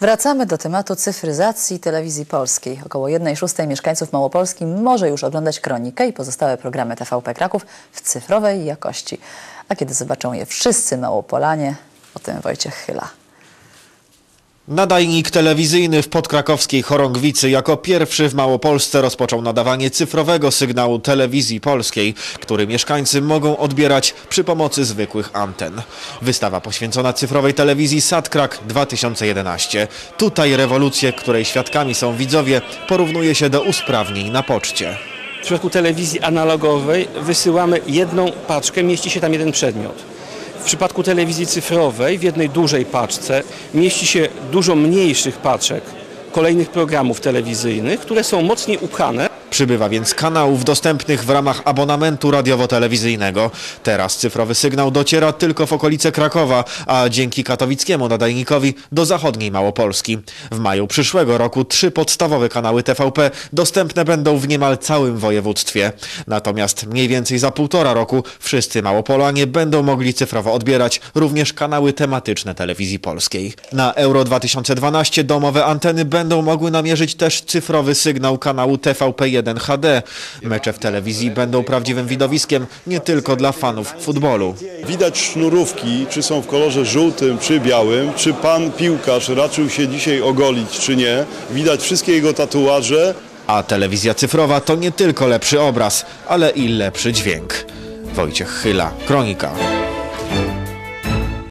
Wracamy do tematu cyfryzacji telewizji polskiej. Około 1 szóstej mieszkańców Małopolski może już oglądać Kronikę i pozostałe programy TVP Kraków w cyfrowej jakości. A kiedy zobaczą je wszyscy Małopolanie, o tym Wojciech Chyla. Nadajnik telewizyjny w podkrakowskiej Chorągwicy jako pierwszy w Małopolsce rozpoczął nadawanie cyfrowego sygnału telewizji polskiej, który mieszkańcy mogą odbierać przy pomocy zwykłych anten. Wystawa poświęcona cyfrowej telewizji Satkrak 2011. Tutaj rewolucję, której świadkami są widzowie, porównuje się do usprawnień na poczcie. W przypadku telewizji analogowej wysyłamy jedną paczkę, mieści się tam jeden przedmiot. W przypadku telewizji cyfrowej w jednej dużej paczce mieści się dużo mniejszych paczek kolejnych programów telewizyjnych, które są mocniej upchane. Przybywa więc kanałów dostępnych w ramach abonamentu radiowo-telewizyjnego. Teraz cyfrowy sygnał dociera tylko w okolice Krakowa, a dzięki katowickiemu nadajnikowi do zachodniej Małopolski. W maju przyszłego roku trzy podstawowe kanały TVP dostępne będą w niemal całym województwie. Natomiast mniej więcej za półtora roku wszyscy Małopolanie będą mogli cyfrowo odbierać również kanały tematyczne telewizji polskiej. Na Euro 2012 domowe anteny będą mogły namierzyć też cyfrowy sygnał kanału TVP1 HD. Mecze w telewizji będą prawdziwym widowiskiem nie tylko dla fanów futbolu. Widać sznurówki, czy są w kolorze żółtym, czy białym, czy pan piłkarz raczył się dzisiaj ogolić, czy nie. Widać wszystkie jego tatuaże. A telewizja cyfrowa to nie tylko lepszy obraz, ale i lepszy dźwięk. Wojciech Chyla, Kronika.